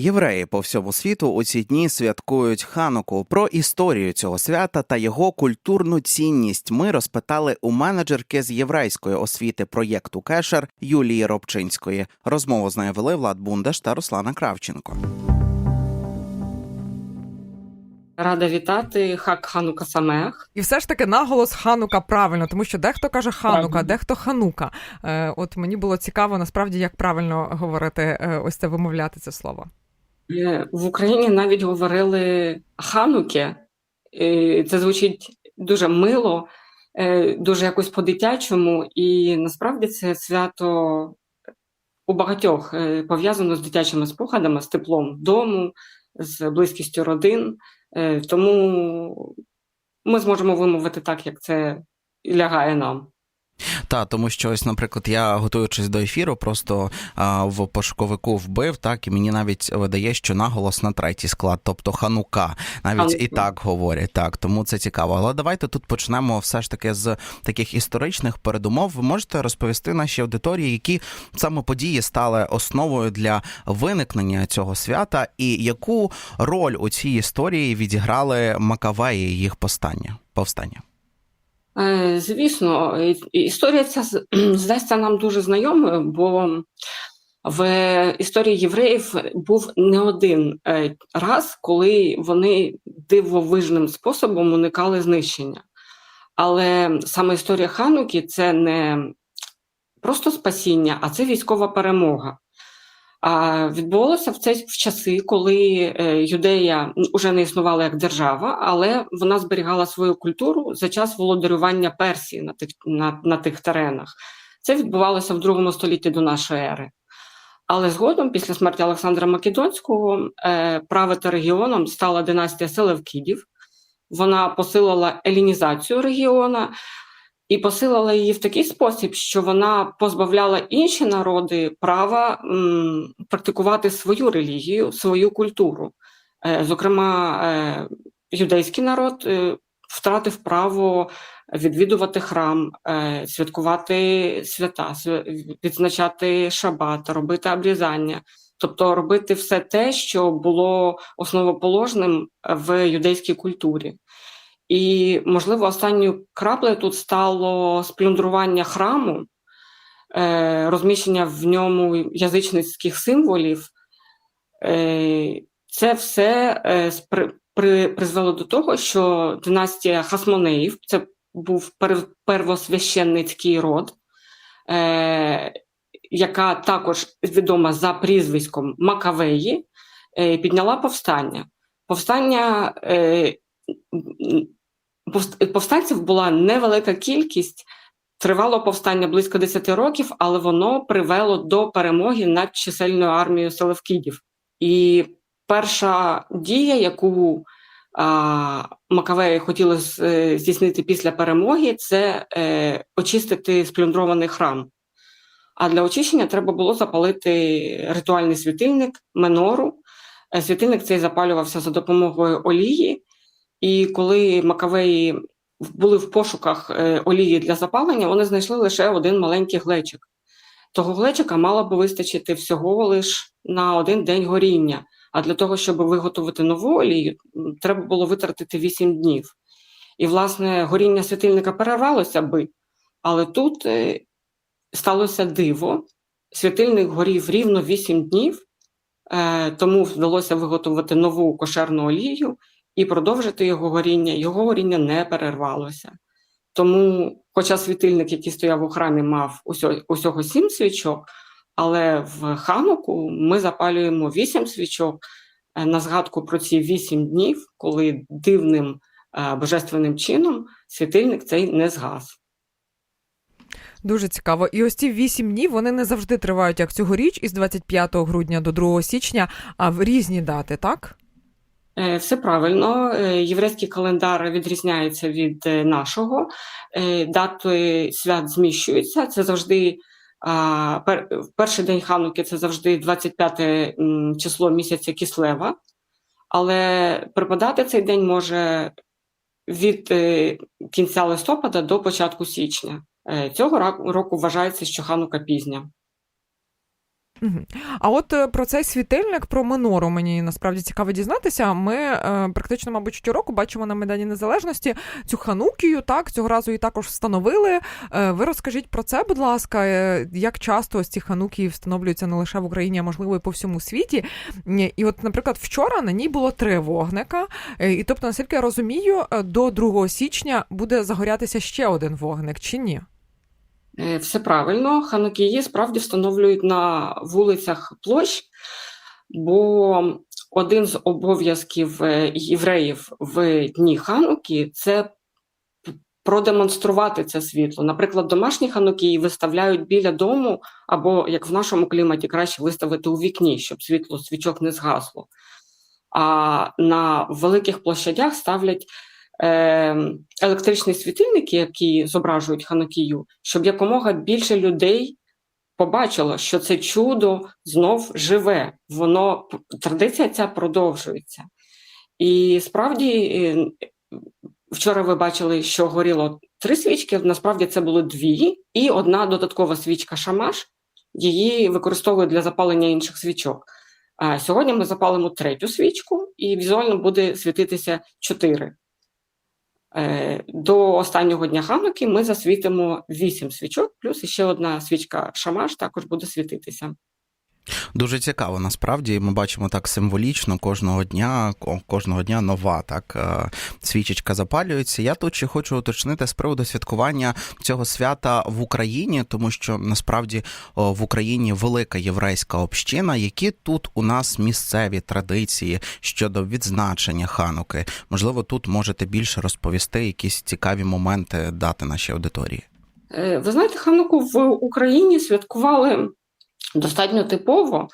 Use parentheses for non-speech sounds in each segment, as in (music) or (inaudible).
Євреї по всьому світу у ці дні святкують хануку. Про історію цього свята та його культурну цінність ми розпитали у менеджерки з єврейської освіти проєкту Кешер Юлії Робчинської. Розмову з нею вели Влад Бундаш та Руслана Кравченко. Рада вітати Хак Ханука Самех. І все ж таки наголос Ханука правильно, тому що дехто каже Ханука, Правильно. дехто Ханука. Е, от мені було цікаво насправді, як правильно говорити е, ось це вимовляти це слово. Е, В Україні навіть говорили Хануки. Це звучить дуже мило, е, дуже якось по-дитячому, і насправді це свято у багатьох е, пов'язано з дитячими спогадами, з теплом дому, з близькістю родин. Тому ми зможемо вимовити так, як це лягає нам. Та тому що ось, наприклад, я готуючись до ефіру, просто а, в пошуковику вбив, так і мені навіть видає, що наголос на третій склад, тобто ханука, навіть Ханука. і так говорять. Так, тому це цікаво. Але давайте тут почнемо все ж таки з таких історичних передумов. Ви можете розповісти нашій аудиторії, які саме події стали основою для виникнення цього свята, і яку роль у цій історії відіграли Макавеї їх повстання? повстання? Е, Звісно, історія ця (clears throat) здасться нам дуже знайомою, бо в історії євреїв був не один е, раз, коли вони дивовижним способом уникали знищення. Але саме історія Хануки це не просто спасіння, а це військова перемога. Відбувалося в це в часи, коли е, Юдея вже не існувала як держава, але вона зберігала свою культуру за час володарювання Персії на тих, на, на тих теренах. Це відбувалося в другому столітті до нашої ери. Але згодом, після смерті Олександра Македонського, е, правити регіоном стала династія Селевкідів. Вона посилила елінізацію регіона і посилила її в такий спосіб, що вона позбавляла інші народи права м, практикувати свою релігію, свою культуру. Е, зокрема, е, юдейський народ е, втратив право відвідувати храм, е, святкувати свята, свя- відзначати шабат, робити обрізання, тобто робити все те, що було основоположним в юдейській культурі. І, можливо, останньою краплею тут стало сплюндрування храму, е, розміщення в ньому язичницьких символів. Е, Це все е, призвело до того, що династія Хасмонеїв, це був первосвященницький род, яка також відома за прізвиськом Макавеї, підняла повстання. Повстання повстанців була невелика кількість. Тривало повстання близько 10 років, але воно привело до перемоги над чисельною армією селевкідів. І перша дія, яку а, Макавеї хотіли е, здійснити після перемоги, це е, очистити сплюндрований храм. А для очищення треба було запалити ритуальний світильник, менору. Е, Світильник цей запалювався за допомогою олії. І коли Макавеї були в пошуках е, олії для запалення, вони знайшли лише один маленький глечик. Того глечика мало би вистачити всього лише на один день горіння. А для того, щоб виготовити нову олію, треба було витратити 8 днів. І, власне, горіння світильника перервалося би, але тут е, сталося диво. Світильник горів рівно 8 днів, е, тому вдалося виготовити нову кошерну олію і продовжити його горіння. Його горіння не перервалося. Тому, хоча світильник, який стояв у храмі, мав усьо- усього сім свічок, але в хануку ми запалюємо вісім свічок е, на згадку про ці вісім днів, коли дивним е, божественним чином світильник цей не згас. Дуже цікаво. І ось ці вісім днів вони не завжди тривають, як цьогоріч, із 25 грудня до 2 січня, а в різні дати, так? Е, Все правильно. Е, Єврейський календар відрізняється від е, нашого. Дати свят зміщуються. Це завжди перший день Хануки це завжди 25 м, число місяця Кислева. Але припадати цей день може від кінця листопада до початку січня. Цього року вважається, що Ханука пізня. А от е, про цей світильник, про минору мені насправді цікаво дізнатися. Ми е, практично, мабуть, щороку бачимо на Майдані Незалежності цю ханукію. Так, цього разу її також встановили. Е, ви розкажіть про це, будь ласка, як часто ось ці ханукії встановлюються не лише в Україні, а можливо і по всьому світі. І от, наприклад, вчора на ній було три вогника. І тобто, наскільки я розумію, до 2 січня буде загорятися ще один вогник, чи ні? Е, Все правильно, ханукії справді встановлюють на вулицях площ, бо один з обов'язків е, євреїв в дні хануки це продемонструвати це світло. Наприклад, домашні ханукії виставляють біля дому, або як в нашому кліматі краще виставити у вікні, щоб світло свічок не згасло. А на великих площадях ставлять електричні світильники, які зображують ханукію, щоб якомога більше людей побачило, що це чудо знов живе. Воно традиція ця продовжується. І справді, е, вчора ви бачили, що горіло три свічки. Насправді це було дві, і одна додаткова свічка шамаш. Її використовують для запалення інших свічок. А сьогодні ми запалимо третю свічку, і візуально буде світитися чотири. Е, До останнього дня Хануки ми засвітимо вісім свічок, плюс ще одна свічка шамаш також буде світитися. Дуже цікаво, насправді ми бачимо так символічно кожного дня, ко- кожного дня нова так е, свічечка запалюється. Я тут ще хочу уточнити з приводу святкування цього свята в Україні, тому що насправді в Україні велика єврейська община. Які тут у нас місцеві традиції щодо відзначення хануки? Можливо, тут можете більше розповісти якісь цікаві моменти дати нашій аудиторії. Е, Ви знаєте, Хануку в Україні святкували достатньо типово.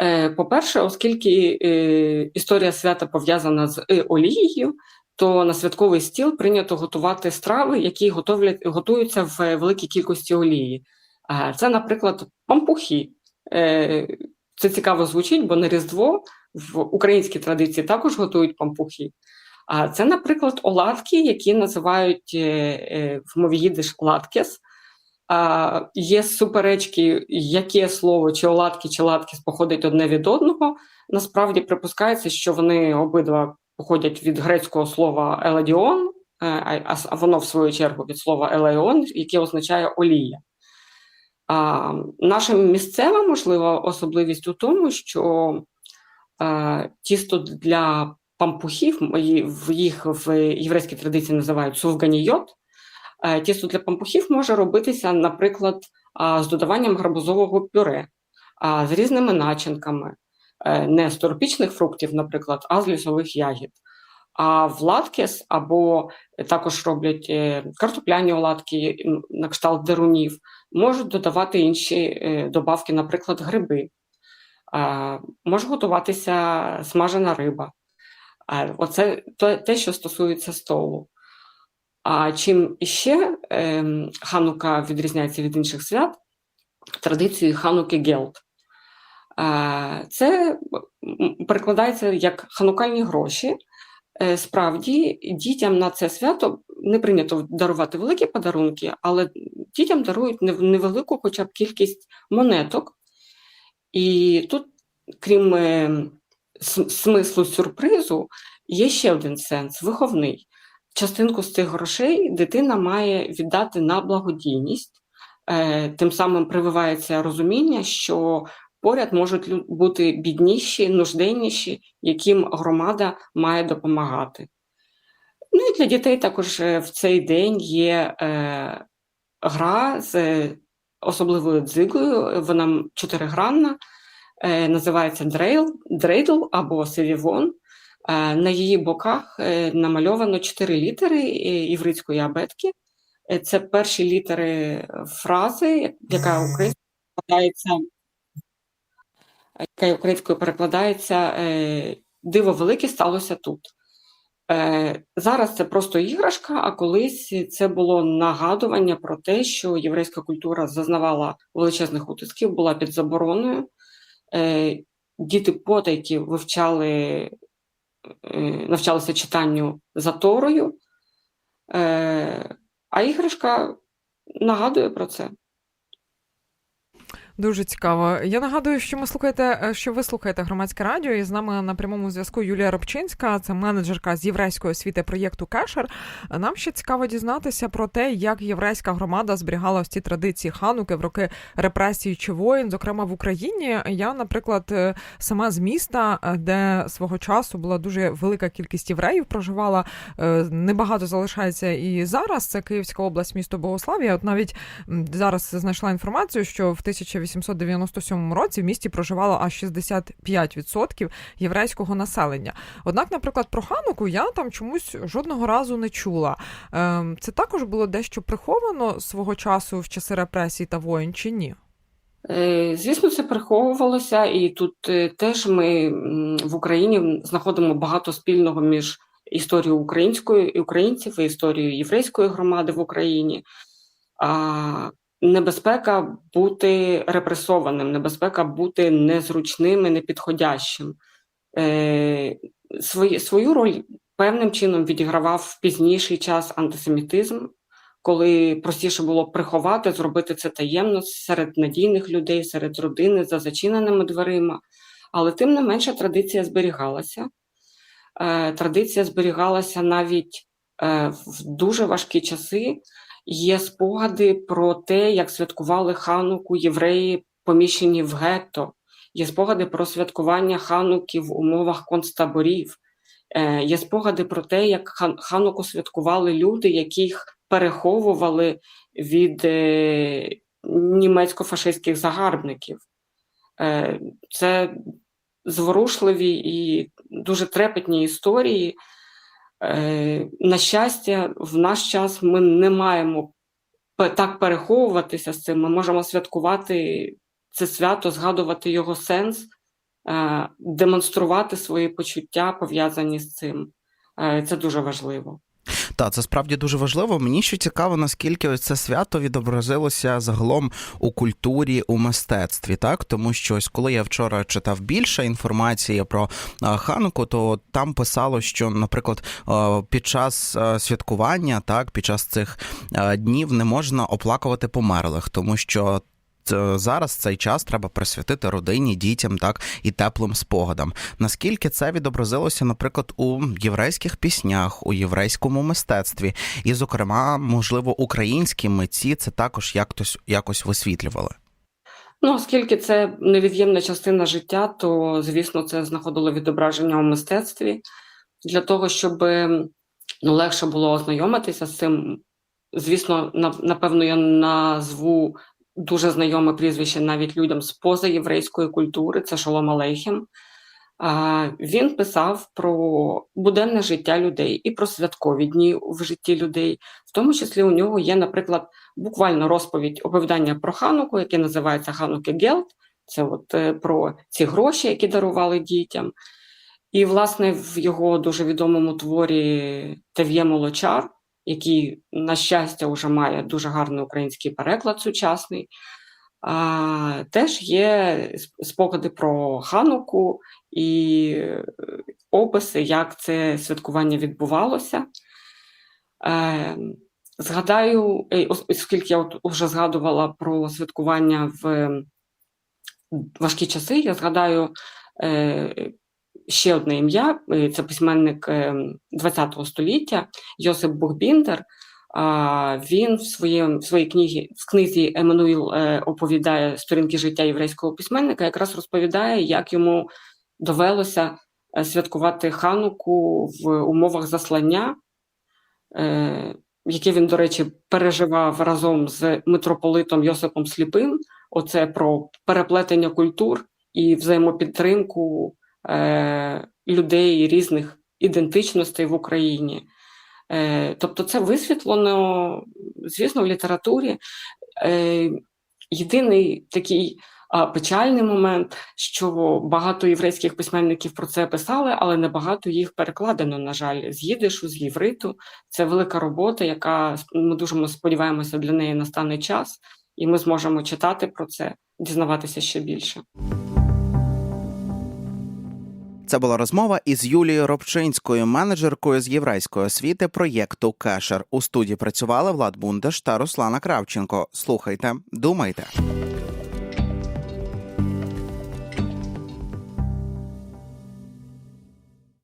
Е, По-перше, оскільки е, історія свята пов'язана з е, олією, то на святковий стіл прийнято готувати страви, які готовлять, готуються в великій кількості олії. Це, наприклад, пампухи. Це цікаво звучить, бо на Різдво в українській традиції також готують пампухи. А це, наприклад, оладки, які називають в мові їдиш латкес. А, Є суперечки, яке слово, чи оладки, чи латкес походить одне від одного. Насправді припускається, що вони обидва походять від грецького слова еладіон, е, а а воно, в свою чергу, від слова елеон, яке означає олія. А, Наша місцева можлива особливість у тому, що е, тісто для пампухів, в їх в єврейській традиції називають сувганійот. Е, Тісто для пампухів може робитися, наприклад, з додаванням гарбузового пюре, з різними начинками, Е, не з тропічних фруктів, наприклад, а з лісових ягід. А в латкес або також роблять е, картопляні оладки на кшталт дерунів, можуть додавати інші добавки, наприклад, гриби. Може готуватися смажена риба. Оце те, що стосується столу. А чим іще ем, Ханука відрізняється від інших свят, традицією Хануки Гелт. Е, Це перекладається як ханукальні гроші. Е, Справді, дітям на це свято не прийнято дарувати великі подарунки, але дітям дарують невелику хоча б кількість монеток. І тут, крім е, смислу сюрпризу, є ще один сенс виховний. Частинку з цих грошей дитина має віддати на благодійність, Е, тим самим прививається розуміння, що поряд можуть бути бідніші, нужденніші, яким громада має допомагати. Ну і для дітей також е, в цей день є е, гра з е, особливою дзигою, вона чотиригранна, е, називається дрейл, дрейдл або севівон. Е, На її боках е, намальовано чотири літери е, єврейської абетки. Е, Це перші літери е, фрази, яка українською перекладається, яка українською перекладається е, Диво велике сталося тут. Е, Зараз це просто іграшка, а колись це було нагадування про те, що єврейська культура зазнавала величезних утисків, була під забороною. Е, Діти потайки вивчали, е, навчалися читанню за Торою, Е, а іграшка нагадує про це. Дуже цікаво. Я нагадую, що ми слухаєте, е, що ви слухаєте громадське радіо, і з нами на прямому зв'язку Юлія Робчинська, це менеджерка з єврейської освіти проєкту Кешер. Нам ще цікаво дізнатися про те, як єврейська громада зберігала ось ці традиції хануки в роки репресій чи воїн, зокрема в Україні. Я, наприклад, е, сама з міста, е, де свого часу була дуже велика кількість євреїв, проживала небагато залишається і зараз. Це Київська область, місто Богославія. От навіть зараз знайшла інформацію, що в 1897 році в місті проживало аж 65% єврейського населення. Однак, наприклад, про Хануку я там чомусь жодного разу не чула. Ем, Це також було дещо приховано свого часу в часи репресій та воїн, чи ні? Е, Звісно, це приховувалося, і тут е, теж ми в Україні знаходимо багато спільного між історією української і українців і історією єврейської громади в Україні. А, Небезпека бути репресованим, небезпека бути незручним і непідходящим. Е, свої, свою роль певним чином відігравав в пізніший час антисемітизм, коли простіше було приховати, зробити це таємно серед надійних людей, серед родини за зачиненими дверима. Але тим не менше традиція зберігалася. Е, Традиція зберігалася навіть е, в дуже важкі часи. Є спогади про те, як святкували хануку євреї, поміщені в гетто. Є спогади про святкування хануки в умовах концтаборів. Е, Є спогади про те, як хан- хануку святкували люди, яких переховували від е, німецько-фашистських загарбників. Е, Це зворушливі і дуже трепетні історії. Е, На щастя, в наш час ми не маємо так переховуватися з цим. Ми можемо святкувати це свято, згадувати його сенс, е, демонструвати свої почуття, пов'язані з цим. Е, Це дуже важливо. Так, це справді дуже важливо. Мені ще цікаво, наскільки ось це свято відобразилося загалом у культурі, у мистецтві, так тому що ось коли я вчора читав більше інформації про Хануку, то там писало, що, наприклад, під час святкування, так, під час цих днів не можна оплакувати померлих, тому що. Ц- Зараз цей час треба присвятити родині, дітям, так і теплим спогадам. Наскільки це відобразилося, наприклад, у єврейських піснях, у єврейському мистецтві, і, зокрема, можливо, українські митці це також якось якось висвітлювали. Ну, оскільки це невід'ємна частина життя, то, звісно, це знаходило відображення у мистецтві. Для того, щоб ну, легше було ознайомитися з цим, звісно, напевно, я назву дуже знайоме прізвище навіть людям з позаєврейської культури, це Шолом Алейхем. Він писав про буденне життя людей і про святкові дні в житті людей. В тому числі у нього є, наприклад, буквально розповідь оповідання про Хануку, яке називається Хануки Гелт. Це от е, про ці гроші, які дарували дітям. І, власне, в його дуже відомому творі Тев'є Молочар, який, на щастя, вже має дуже гарний український переклад сучасний. А, теж є спогади про Хануку і е, описи, як це святкування відбувалося. Е, Згадаю, е, оскільки я от вже згадувала про святкування в важкі часи, я згадаю е, ще одне ім'я. е, Це письменник ХХ століття Йосип Бухбіндер. Він в, своєму, в своїй книгі, в книзі Еммануїл е, оповідає сторінки життя єврейського письменника, якраз розповідає, як йому довелося е, святкувати хануку в умовах заслання, е, яке він, до речі, переживав разом з митрополитом Йосипом Сліпим. Оце про переплетення культур і взаємопідтримку е, людей різних ідентичностей в Україні. Е, тобто це висвітлено, звісно, в літературі. Е, єдиний такий а, печальний момент, що багато єврейських письменників про це писали, але небагато їх перекладено, на жаль, з їдишу, з євриту. Це велика робота, яка ми дуже сподіваємося, для неї настане час, і ми зможемо читати про це, дізнаватися ще більше. Це була розмова із Юлією Робчинською, менеджеркою з єврейської освіти проєкту Кешер. У студії працювали Влад Бундеш та Руслана Кравченко. Слухайте, думайте.